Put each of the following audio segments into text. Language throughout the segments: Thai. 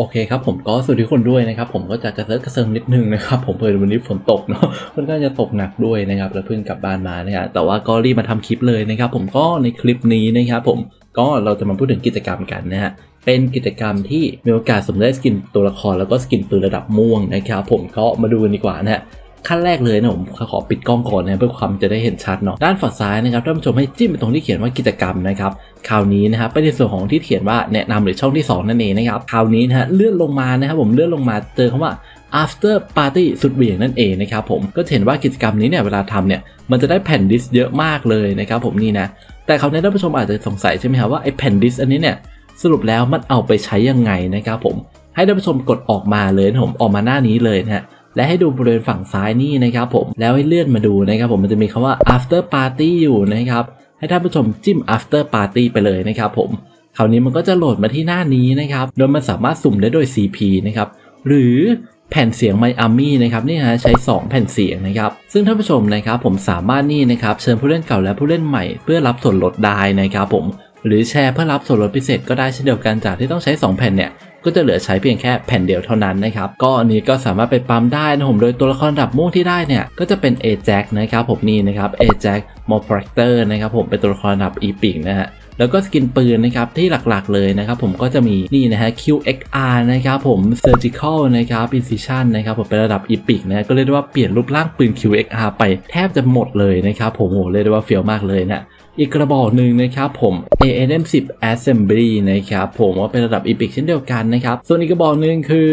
โอเคครับผมก็สวัสดีคนด้วยนะครับผมก็จะกระเซิร์กระเซิงนิดนึงนะครับผมเพิ่วันนี้ฝนตกเนาะค่อนข้างจะตกหนักด้วยนะครับแล้วเพิ่งกลับบ้านมานะครับแต่ว่าก็รีบมาทำคลิปเลยนะครับผมก็ในคลิปนี้นะครับผมก็เราจะมาพูดถึงกิจกรรมกันนะฮะเป็นกิจกรรมที่มีโอกาสสมได้สกินตัวละครแล้วก็สกินปืนระดับม่วงนะครับผมก็มาดูกันดีกว่านะฮะ ขั้นแรกเลยนะผมขอปิดกล้องก่อนนะเพื่อความจะได้เห็นชัดเนาะด้านฝั่งซ้ายนะครับท่านผู้ชมให้จิ้มไปตรงที่เขียนว่ากิจกรรมนะครับคราวนี้นะครับเป็นในส่วนของที่เขียนว่าแนะนำหรือช่องที่ 2 นั่นเองนะครับคราวนี้นะฮะเลื่อนลงมานะครับผมเลื่อนลงมาเจอคำว่า after party สุดเหวี่ยงนั่นเองนะครับผมก็เห็นว่ากิจกรรมนี้เนี่ยเวลาทำเนี่ยมันจะได้แผ่นดิสเยอะมากเลยนะครับผมนี่นะแต่คราวนี้ท่านผู้ชมอาจจะสงสัยใช่ไหมครับว่าไอ้แผ่นดิสอันนี้เนี่ยสรุปแล้วมันเอาไปใช้ยังไงนะครับผมให้ท่านผู้ชมกดออกมาเลยนะผมออกมาหน้านี้เลยนะฮะ และให้ดูบริเวณฝั่งซ้ายนี่นะครับผมแล้วให้เลื่อนมาดูนะครับผมมันจะมีคำว่า after party อยู่นะครับให้ท่านผู้ชมจิ้ม after party ไปเลยนะครับผมคราวนี้มันก็จะโหลดมาที่หน้านี้นะครับ โดยมันสามารถสุ่มได้โดย CP นะครับ หรือแผ่นเสียง Miami นะครับนี่ฮะใช้ 2 แผ่นเสียงนะครับ ซึ่งท่านผู้ชมนะครับผมสามารถนี่นะครับเชิญผู้เล่นเก่าและผู้เล่นใหม่เพื่อรับส่วนลดได้นะครับผมหรือแชร์เพื่อรับส่วนลดพิเศษก็ได้เช่นเดียวกันจากที่ต้องใช้ 2 แผ่นเนี่ย ก็จะเหลือใช้เพียงแค่แผ่นเดียวเท่านั้นนะครับก็อันนี้ก็สามารถไปปั๊มได้นะผมโดยตัวละครระดับม่วงที่ได้เนี่ยก็จะเป็น Ajax นะครับผมนี่นะครับ Ajax m o p r a c t o r นะครับผมเป็นตัวละครระดับ e p i c นะฮะแล้วก็สกินปืนนะครับที่หลักๆเลยนะครับผมก็จะมีนี่นะฮะ QXR นะครับผม Surgical นะครับ Precision นะครับผมเป็นระดับ Epic นะก็เรียกได้ว่าเปลี่ยนรูปร่างปืน QXR ไปแทบจะหมดเลยนะครับผมโหเรียกได้ว่าเฟี้ยวมากเลยนะ อีกกระบอกหนึ่งนะครับผม AM10 Assembly นะครับผมว่าเป็นระดับ Epic เช่นเดียวกันนะครับ ส่วนอีกกระบอกหนึ่งคือ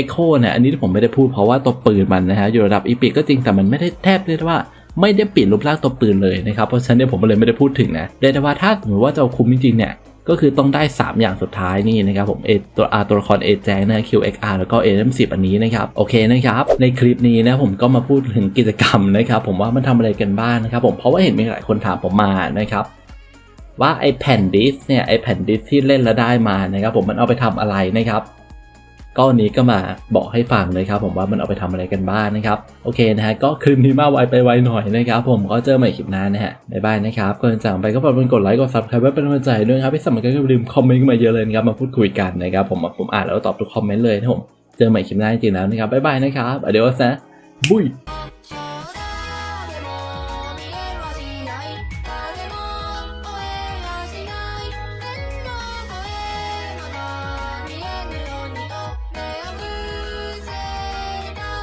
Echo เนี่ยอันนี้ที่ผมไม่ได้พูดเพราะว่าตัวปืนมันนะฮะอยู่ระดับ Epic ก็จริงแต่มันไม่ได้แทบเรียกว่าไม่ได้เปลี่ยนรูปร่างตัวปืนเลยนะครับ เพราะฉะนั้นเนี่ยผมเลยไม่ได้พูดถึงนะเรียกได้ว่าถ้าสมมติว่าจะเอาคุมจริงๆเนี่ย ก็คือต้องได้ 3 อย่างสุดท้ายนี่นะครับผมเอตัวอาตัวละครเอแจงนะ QXR แล้วก็ AM10 อันนี้นะครับ โอเคนะครับ ในคลิปนี้นะผมก็มาพูดถึงกิจกรรมนะครับผมว่ามันทำอะไรกันบ้างนะครับผมเพราะว่าเห็นมีหลายคนถามผมมานะครับว่าไอแผ่นดิสเนี่ยไอแผ่นดิสที่เล่นแล้วได้มานะครับผมมันเอาไปทำอะไรนะครับ ก็วันนี้ก็มาบอกให้ฟังเลยครับผมว่ามันเอาไปทำอะไรกันบ้างนะครับโอเคนะฮะก็คลิปนี้มาไวไปไวหน่อยนะครับผมก็เจอใหม่คลิปหน้านะฮะบ๊ายบายนะครับก่อนจากไปก็ฝากเป็นกดไลค์กดซับสไครป์ไว้เป็นกำลังใจด้วยครับที่สมัครก็อย่าลืมคอมเมนต์มาเยอะเลยนะครับมาพูดคุยกันนะครับผมผมอ่านแล้วตอบทุกคอมเมนต์เลยนะผมเจอใหม่คลิปหน้าจริงๆแล้วนะครับบ๊ายบายนะครับอเดี๋ยวนะบุย